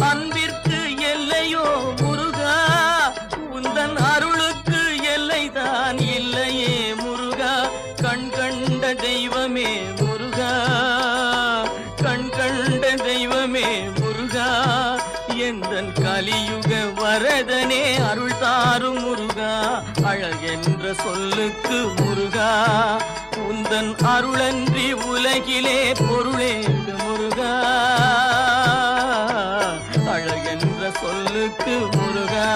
அன்பிற்கு எல்லையோ முருகா? உந்தன் அருளுக்கு எல்லைதான் இல்லையே முருகா. கண் கண்ட தெய்வமே முருகா. கண் கண்ட தெய்வமே முருகா. எந்தன் கலியுக வரதனே அருள் தாரும் முருகா. அழகென்ற சொல்லுக்கு முருகா. உந்தன் அருளன்றி உலகிலே பொருளே சொல்லுக்கு முருகா.